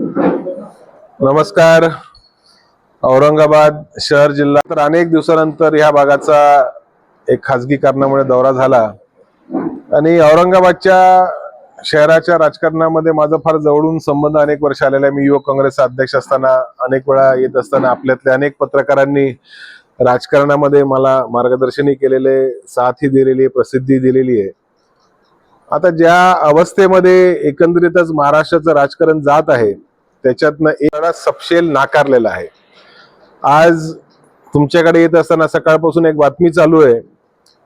नमस्कार. औरंगाबाद शहर जिल्हा. तर अनेक दिवसानंतर ह्या भागाचा एक खाजगी कारणामुळे दौरा झाला. आणि औरंगाबादच्या शहराच्या राजकारणामध्ये माझा फार जवळून संबंध अनेक वर्ष आलेला आहे. मी युवक काँग्रेसचा अध्यक्ष असताना अनेक वेळा येत असताना आपल्यातल्या अनेक पत्रकारांनी राजकारणामध्ये मला मार्गदर्शनही केलेले साथही दिलेली आहे प्रसिद्धी दिलेली आहे. आता ज्या अवस्थेमध्ये एकंदरीतच महाराष्ट्राचं राजकारण जात आहे त्याच्यातनं एक सपशेल नाकारलेला आहे. आज तुमच्याकडे येत असताना सकाळपासून एक बातमी चालू आहे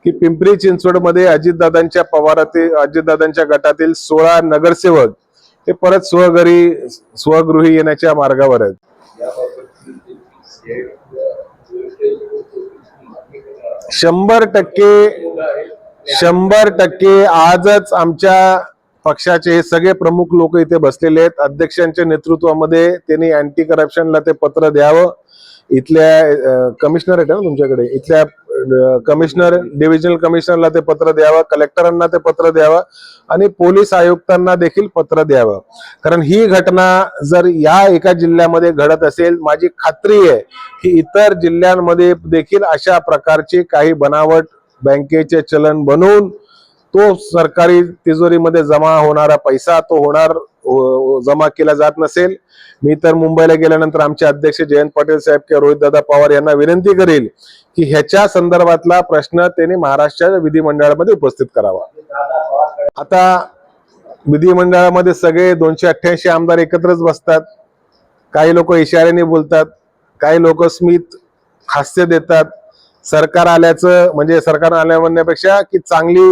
की पिंपरी चिंचवडमध्ये अजितदादांच्या पवारातील अजितदादांच्या गटातील सोळा नगरसेवक हे परत स्वघरी स्वगृही येण्याच्या मार्गावर आहेत. शंभर टक्के शंभर टक्के आजच आमच्या पक्षाचे हे सगळे प्रमुख लोक इथे बसलेले आहेत. अध्यक्षांच्या नेतृत्वामध्ये त्यांनी अँटी करप्शनला ते पत्र द्यावं. इथल्या कमिशनर आहेत ना तुमच्याकडे? इथल्या कमिशनर डिव्हिजनल कमिशनरला ते पत्र द्यावं कलेक्टरांना ते पत्र द्यावं आणि पोलीस आयुक्तांना देखील पत्र द्यावं. कारण ही घटना जर या एका जिल्ह्यामध्ये घडत असेल माझी खात्री आहे की इतर जिल्ह्यांमध्ये देखील अशा प्रकारची काही बनावट बँकेचे चलन बनवून तो सरकारी तिजोरीमध्ये जमा होणारा पैसा तो होणार हो, हो, जमा केला जात नसेल. मी तर मुंबईला गेल्यानंतर आमचे अध्यक्ष जयंत पाटील साहेब किंवा रोहितदादा पवार यांना विनंती करेल की ह्याच्या संदर्भातला प्रश्न त्यांनी महाराष्ट्र विधिमंडळामध्ये उपस्थित करावा. आता विधिमंडळामध्ये सगळे दोनशे अठ्ठ्याऐंशी आमदार एकत्रच बसतात. काही लोक इशाऱ्याने बोलतात काही लोक स्मित हास्य देतात. सरकार आल्याचं म्हणजे सरकार आल्या म्हणण्यापेक्षा की चांगली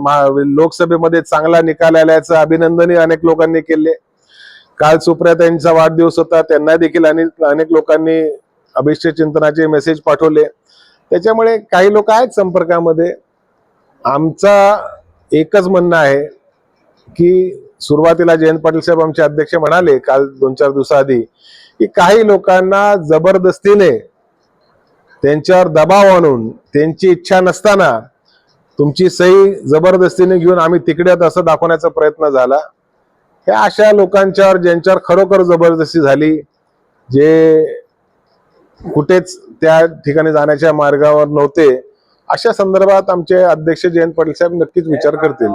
महा- लोकसभेमध्ये चांगला निकाल आल्याचं अभिनंदनही अनेक लोकांनी केले. काल सुप्रिया यांचा वाढदिवस होता त्यांना देखील अनेक अनेक लोकांनी अभिषेक चिंतनाचे मेसेज पाठवले. त्याच्यामुळे काही लोक आहेत संपर्कामध्ये. आमचा एकच म्हणणं आहे की सुरुवातीला जयंत पाटील साहेब आमचे अध्यक्ष म्हणाले काल दोन चार दिवसाआधी की काही लोकांना जबरदस्तीने त्यांच्यावर दबाव आणून त्यांची इच्छा नसताना तुमची सही जबरदस्तीने घेऊन आम्ही तिकडे असं दाखवण्याचा प्रयत्न झाला. हे अशा लोकांच्यावर ज्यांच्यावर खरोखर जबरदस्ती झाली जे कुठेच त्या ठिकाणी जाण्याच्या मार्गावर नव्हते अशा संदर्भात आमचे अध्यक्ष जयंत पाटील साहेब नक्कीच विचार करतील.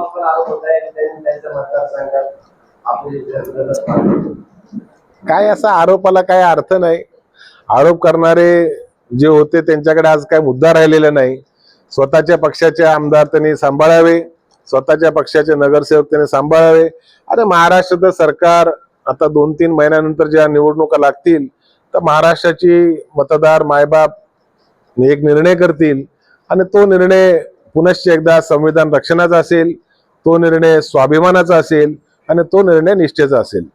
काय असा आरोपाला काय अर्थ नाही? आरोप करणारे जे होते त्यांच्याकडे आज काय मुद्दा राहिलेला नाही. स्वतःच्या पक्षाचे आमदार त्यांनी सांभाळावे स्वतःच्या पक्षाचे नगरसेवक त्यांनी सांभाळावे. आणि महाराष्ट्राचं सरकार आता दोन तीन महिन्यानंतर ज्या निवडणुका लागतील तर महाराष्ट्राची मतदार मायबाप एक निर्णय करतील आणि तो निर्णय पुनश्च एकदा संविधान रक्षणाचा असेल तो निर्णय स्वाभिमानाचा असेल आणि तो निर्णय निष्ठेचा असेल.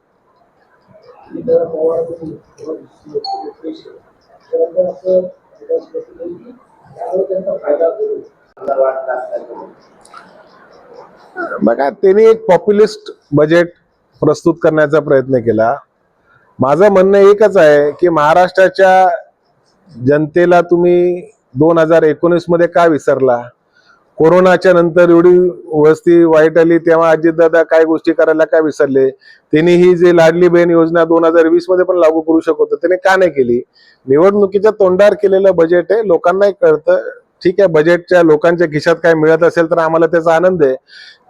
बघा त्यांनी एक पॉप्युलिस्ट बजेट प्रस्तुत करण्याचा प्रयत्न केला. माझं म्हणणं एकच आहे की महाराष्ट्राच्या जनतेला तुम्ही दोन हजार एकोणीसमध्ये का विसरला? कोरोनाच्या नंतर एवढी वस्ती वाईट आली तेव्हा अजितदादा काय गोष्टी करायला काय विसरले? त्यांनी ही जी लाडली बहीण योजना दोन हजार वीसमध्ये पण लागू करू शकत होतं त्याने का नाही केली? निवडणुकीच्या तोंडावर केलेलं बजेट आहे लोकांनाही कळतं. ठीक आहे बजेटच्या लोकांच्या खिशात काय मिळत असेल तर आम्हाला त्याचा आनंद आहे.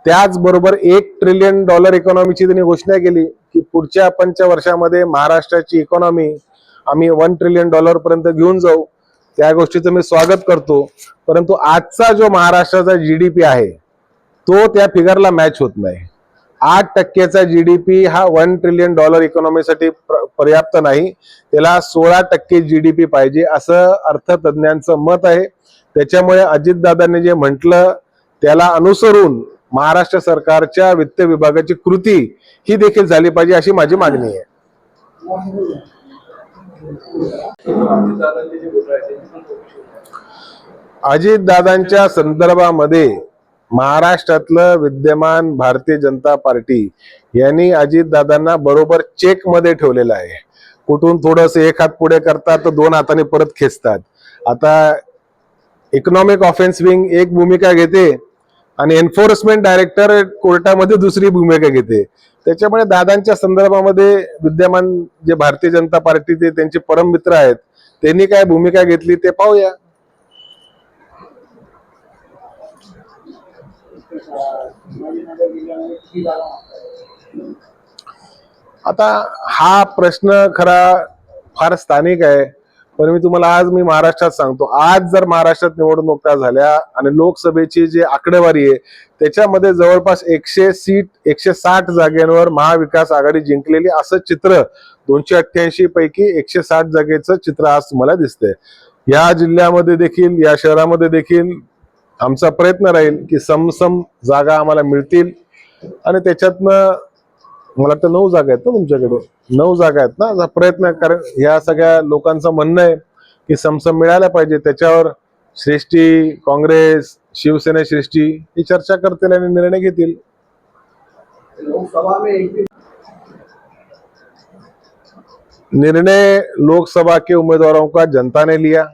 त्याचबरोबर एक ट्रिलियन डॉलर इकॉनॉमीची त्यांनी घोषणा केली की पुढच्या पंच वर्षामध्ये महाराष्ट्राची इकॉनॉमी आम्ही वन ट्रिलियन डॉलर पर्यंत घेऊन जाऊ. त्या गोष्टीचं मी स्वागत करतो. परंतु आजचा जो महाराष्ट्राचा जी डी पी आहे तो त्या फिगरला मॅच होत नाही. आठ टक्क्याचा पी हा वन ट्रिलियन डॉलर इकॉनॉमीसाठी प्र- पर्याप्त नाही. त्याला सोळा टक्के जी डी पी पाहिजे असं अर्थतज्ञांचं मत आहे. त्याच्यामुळे अजितदादांनी जे म्हटलं त्याला अनुसरून महाराष्ट्र सरकारच्या वित्त विभागाची कृती ही देखील झाली पाहिजे अशी माझी मागणी आहे. अजितदादांच्या संदर्भामध्ये महाराष्ट्रातलं विद्यमान भारतीय जनता पार्टी यांनी अजितदादांना बरोबर चेकमध्ये ठेवलेलं आहे. कुठून थोडस एक हात पुढे करतात तर दोन हाताने परत खेचतात. आता इकॉनॉमिक ऑफेन्स विंग एक भूमिका घेते आणि एन्फोर्समेंट डायरेक्टर कोर्टामध्ये दुसरी भूमिका घेते. त्याच्यामुळे दादांच्या संदर्भामध्ये विद्यमान जे भारतीय जनता पार्टीचे त्यांचे परम मित्र आहेत त्यांनी काय भूमिका घेतली ते पाहूया. आता हा प्रश्न खरा फार स्थानिक आहे. पण मी तुम्हाला आज मी महाराष्ट्रात सांगतो आज जर महाराष्ट्रात निवडणुका झाल्या आणि लोकसभेची जी आकडेवारी आहे त्याच्यामध्ये जवळपास एकशे सीट एकशे साठ जागेवर महाविकास आघाडी जिंकलेली असं चित्र दोनशे अठ्ठ्याऐंशी पैकी एकशे साठ जागेचं चित्र आज तुम्हाला दिसतंय. या जिल्ह्यामध्ये देखील या शहरामध्ये देखील आमचा प्रयत्न राहील की समसम जागा आम्हाला मिळतील. आणि त्याच्यातनं मला वाटतं नऊ जागा आहेत ना तुमच्याकडे? नऊ जागा आहेत ना? असा प्रयत्न कारण या सगळ्या लोकांचं म्हणणं आहे की समसम मिळायला पाहिजे. त्याच्यावर श्रेष्ठी काँग्रेस शिवसेना श्रेष्ठी ही चर्चा करतील आणि निर्णय घेतील. निर्णय लोकसभा के उम्मीदवारों का जनता ने लिया।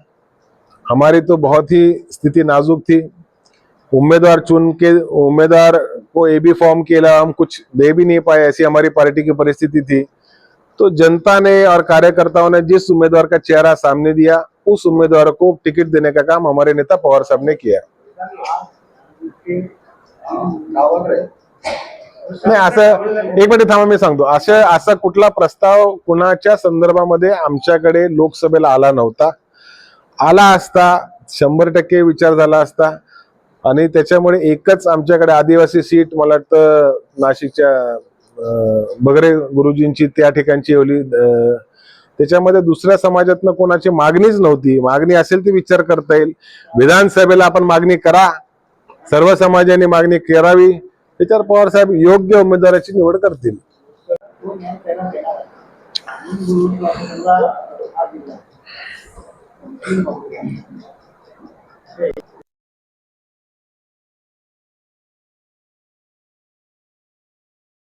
हमारी तो बहुत ही स्थिति नाजुक थी। उम्मीदवार चुन के उम्मीदवार को ए बी फॉर्म किया हम कुछ दे भी नहीं पाए ऐसी हमारी पार्टी की परिस्थिति थी। तो जनता ने और कार्यकर्ताओं ने जिस उम्मीदवार का चेहरा सामने दिया उस उम्मीदवार को टिकट देने का काम हमारे नेता पवार साहब ने किया। नाही असं एक मिनिट थांबा मी सांगतो असं असा कुठला प्रस्ताव कुणाच्या संदर्भामध्ये आमच्याकडे लोकसभेला आला नव्हता? आला असता शंभर टक्के विचार झाला असता आणि त्याच्यामुळे एकच आमच्याकडे आदिवासी सीट मला वाटतं नाशिकच्या बगरे गुरुजींची त्या ठिकाणची होली त्याच्यामध्ये दुसऱ्या समाजातनं कोणाची मागणीच नव्हती. मागणी असेल ती विचार करता येईल. विधानसभेला आपण मागणी करा. सर्व समाजाने मागणी करावी. त्याच्यावर पवार साहेब योग्य उमेदवाराची निवड करतील.